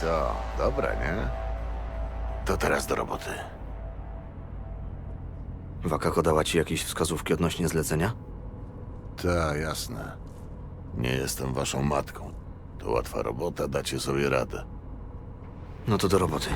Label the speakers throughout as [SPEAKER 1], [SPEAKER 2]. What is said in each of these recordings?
[SPEAKER 1] co? Dobre, nie? To teraz do roboty.
[SPEAKER 2] Wakako dała ci jakieś wskazówki odnośnie zlecenia?
[SPEAKER 1] Ta, jasne. Nie jestem waszą matką. To łatwa robota, dacie sobie radę.
[SPEAKER 2] No to do roboty.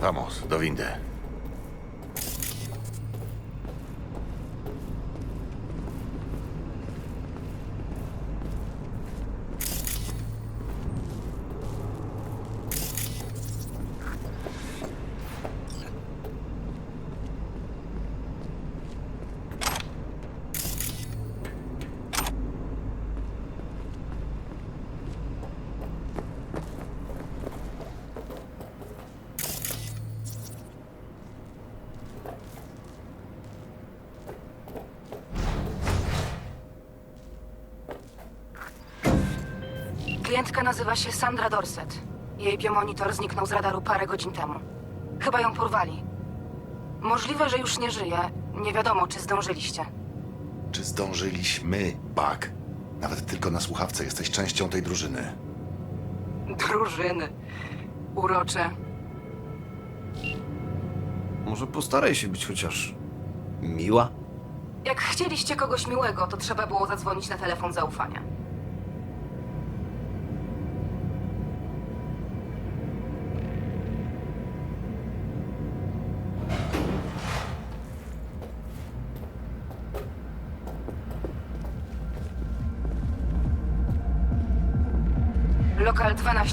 [SPEAKER 1] Vamos, do windy.
[SPEAKER 3] Klientka nazywa się Sandra Dorset. Jej biomonitor zniknął z radaru parę godzin temu. Chyba ją porwali. Możliwe, że już nie żyje. Nie wiadomo, czy zdążyliście.
[SPEAKER 4] Czy zdążyliśmy, Bug? Nawet tylko na słuchawce jesteś częścią tej drużyny.
[SPEAKER 3] Drużyny. Urocze.
[SPEAKER 2] Może postaraj się być chociaż miła?
[SPEAKER 3] Jak chcieliście kogoś miłego, to trzeba było zadzwonić na telefon zaufania.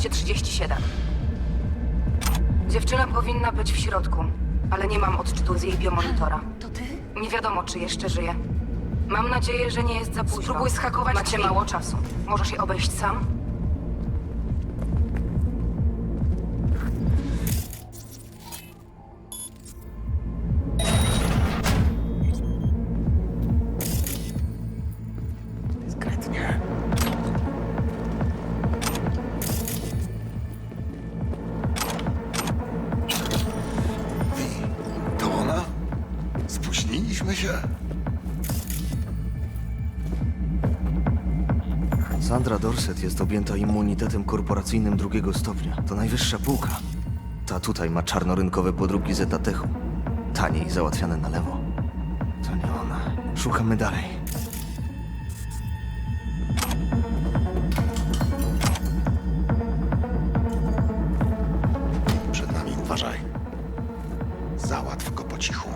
[SPEAKER 3] Lokal 1237. Dziewczyna powinna być w środku, ale nie mam odczytu z jej biomonitora.
[SPEAKER 5] To ty?
[SPEAKER 3] Nie wiadomo, czy jeszcze żyje. Mam nadzieję, że nie jest za późno.
[SPEAKER 5] Spróbuj schakować
[SPEAKER 3] Macie
[SPEAKER 5] drzwi.
[SPEAKER 3] mało czasu. Możesz je obejść sam?
[SPEAKER 2] Sandra Dorset jest objęta immunitetem korporacyjnym drugiego stopnia. To najwyższa półka. Ta tutaj ma czarnorynkowe podróbki Zetatechu. Taniej załatwiane na lewo. To nie ona. Szukamy dalej.
[SPEAKER 4] Przed nami uważaj. Załatw go po cichu.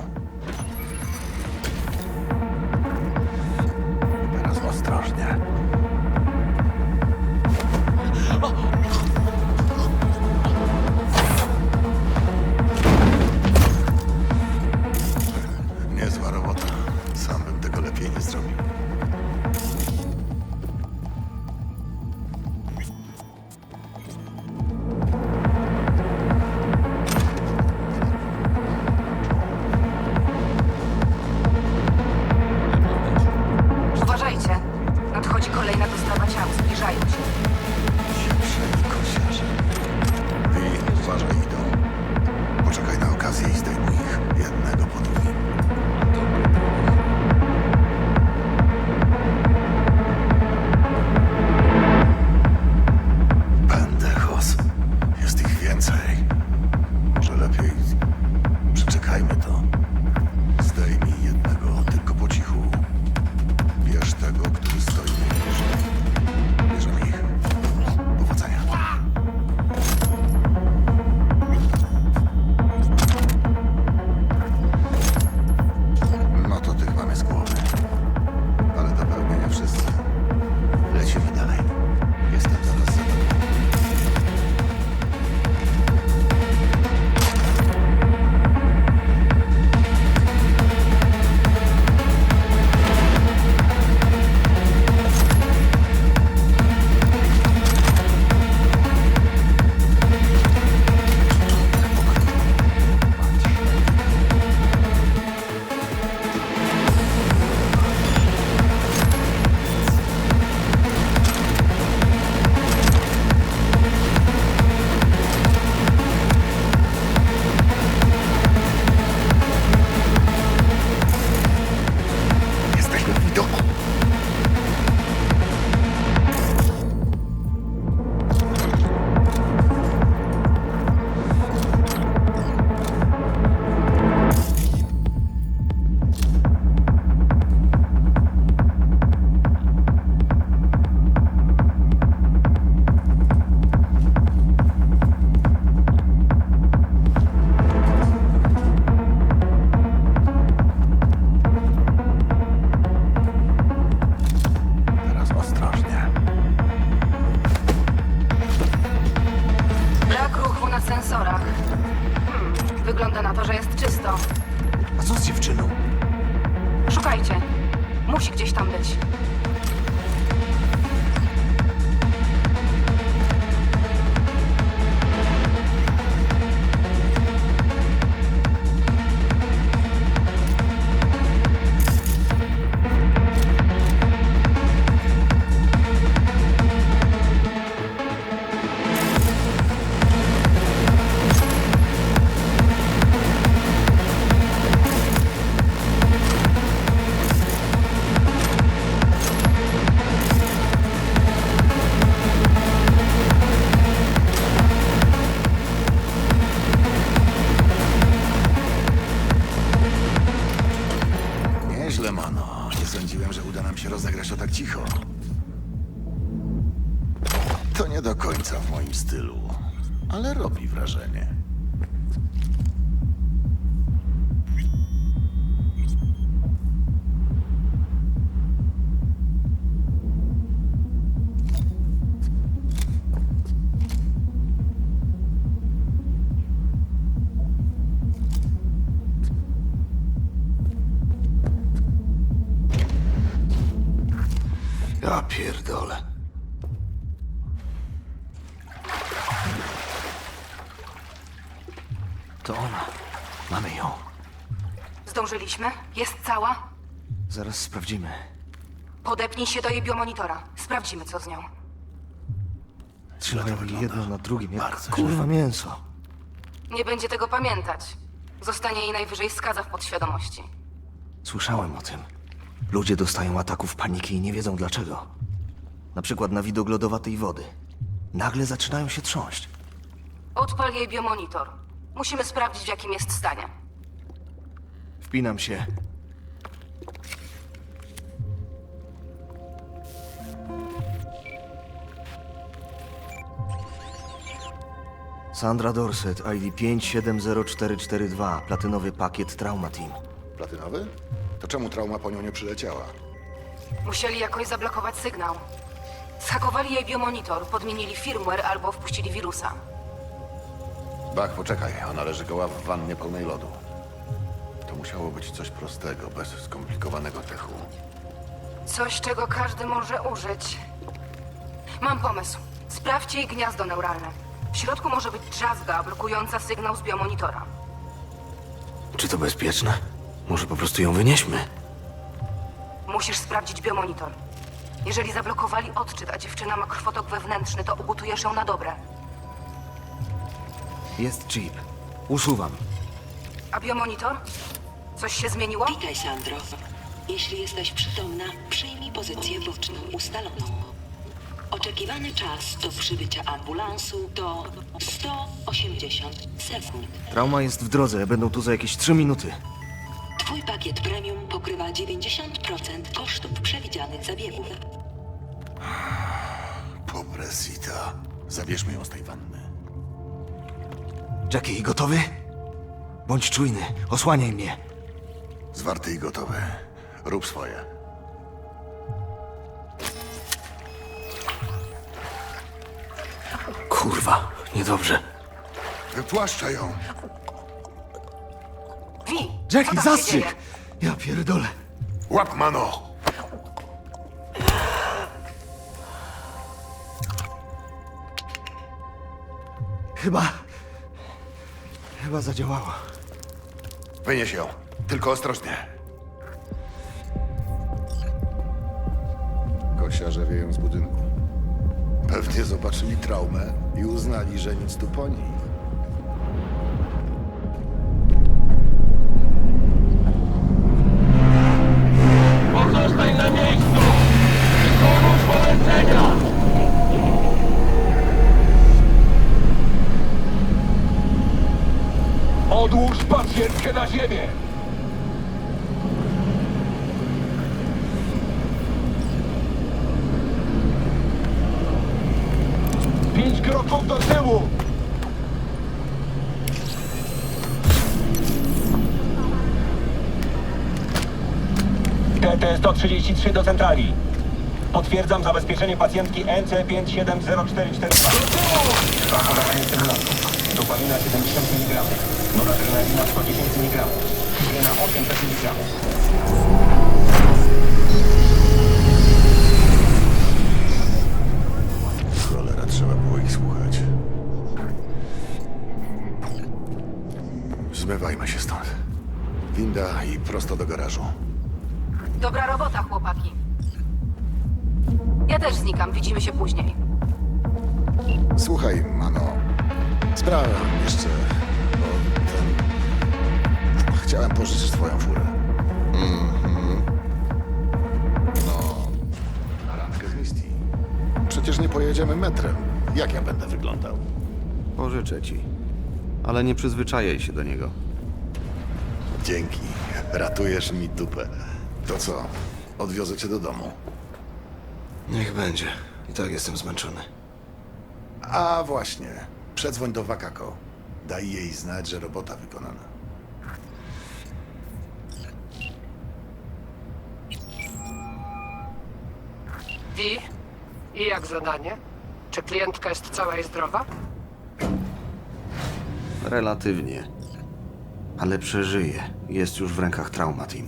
[SPEAKER 4] To
[SPEAKER 1] nie do końca w moim stylu, ale robi wrażenie.
[SPEAKER 2] Ja pierdolę. To ona. Mamy ją.
[SPEAKER 3] Zdążyliśmy? Jest cała?
[SPEAKER 2] Zaraz sprawdzimy.
[SPEAKER 3] Podepnij się do jej biomonitora. Sprawdzimy, co z nią.
[SPEAKER 2] Trzymają je jedno na drugim, jak
[SPEAKER 1] Bardzo
[SPEAKER 2] kurwa mięso.
[SPEAKER 3] Nie będzie tego pamiętać. Zostanie jej najwyżej skaza w podświadomości.
[SPEAKER 2] Słyszałem o tym. Ludzie dostają ataków paniki i nie wiedzą dlaczego. Na przykład na widok lodowatej wody. Nagle zaczynają się trząść.
[SPEAKER 3] Odpal jej biomonitor. Musimy sprawdzić, w jakim jest stanie.
[SPEAKER 2] Wpinam się. Sandra Dorset, ID 570442, platynowy pakiet Trauma Team.
[SPEAKER 4] Platynowy? To czemu trauma po nią nie przyleciała?
[SPEAKER 3] Musieli jakoś zablokować sygnał. Zhakowali jej biomonitor, podmienili firmware albo wpuścili wirusa.
[SPEAKER 1] Bach, poczekaj, ona leży goła w wannie pełnej lodu. To musiało być coś prostego, bez skomplikowanego techu.
[SPEAKER 3] Coś, czego każdy może użyć. Mam pomysł. Sprawdźcie jej gniazdo neuralne. W środku może być drzazga blokująca sygnał z biomonitora.
[SPEAKER 2] Czy to bezpieczne? Może po prostu ją wynieśmy?
[SPEAKER 3] Musisz sprawdzić biomonitor. Jeżeli zablokowali odczyt, a dziewczyna ma krwotok wewnętrzny, to ugotujesz ją na dobre.
[SPEAKER 2] Jest chip. Usuwam.
[SPEAKER 3] A biomonitor? Coś się zmieniło?
[SPEAKER 5] Witaj, Sandro. Jeśli jesteś przytomna, przyjmij pozycję boczną ustaloną. Oczekiwany czas do przybycia ambulansu to 180 sekund.
[SPEAKER 2] Trauma jest w drodze, będą tu za jakieś 3 minuty.
[SPEAKER 5] Twój pakiet premium pokrywa 90% kosztów przewidzianych zabiegów.
[SPEAKER 1] Pobresita. Zabierzmy ją z tej wanny.
[SPEAKER 2] Jackie, gotowy? Bądź czujny, osłaniaj mnie.
[SPEAKER 1] Zwarty i gotowy. Rób swoje.
[SPEAKER 2] Kurwa, niedobrze.
[SPEAKER 1] Wypłaszczaj ją!
[SPEAKER 3] Wi!
[SPEAKER 2] Jackie,
[SPEAKER 3] co tam się
[SPEAKER 2] zastrzyk! Ja pierdolę.
[SPEAKER 1] Łap, mano!
[SPEAKER 2] Chyba... Chyba zadziałała.
[SPEAKER 1] Wynieś ją. Tylko ostrożnie.
[SPEAKER 4] Kosiarze wieją z budynku. Pewnie zobaczyli traumę i uznali, że nic tu po niej.
[SPEAKER 6] Ziemię! Pięć kroków do tyłu! TT-133 do centrali. Potwierdzam zabezpieczenie pacjentki NC570442. Dwa podawaniu stymulantów. Dopamina 70 mg. Noradrenalina 110 mg. Fibrina 800 mg.
[SPEAKER 4] Cholera, trzeba było ich słuchać. Zmywajmy się stąd. Winda i prosto do garażu.
[SPEAKER 3] Dobra robota, chłopaki. Ja też znikam, widzimy się później.
[SPEAKER 4] Słuchaj, mano. Sprawa jeszcze. Bo ten... Chciałem pożyczyć twoją furę. Mhm. No. Na randkę z Misty. Przecież nie pojedziemy metrem. Jak ja będę wyglądał?
[SPEAKER 2] Pożyczę ci. Ale nie przyzwyczajaj się do niego.
[SPEAKER 4] Dzięki. Ratujesz mi dupę. To co? Odwiozę cię do domu.
[SPEAKER 2] Niech będzie. I tak jestem zmęczony.
[SPEAKER 4] A właśnie. Przedzwoń do Wakako. Daj jej znać, że robota wykonana.
[SPEAKER 7] Wi? I jak zadanie? Czy klientka jest cała i zdrowa?
[SPEAKER 2] Relatywnie. Ale przeżyje. Jest już w rękach Trauma Team.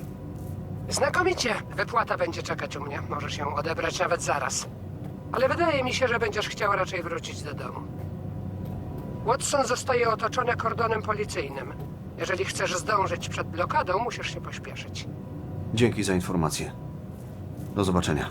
[SPEAKER 7] Znakomicie. Wypłata będzie czekać u mnie. Możesz ją odebrać nawet zaraz. Ale wydaje mi się, że będziesz chciał raczej wrócić do domu. Watson zostaje otoczony kordonem policyjnym. Jeżeli chcesz zdążyć przed blokadą, musisz się pośpieszyć.
[SPEAKER 2] Dzięki za informację. Do zobaczenia.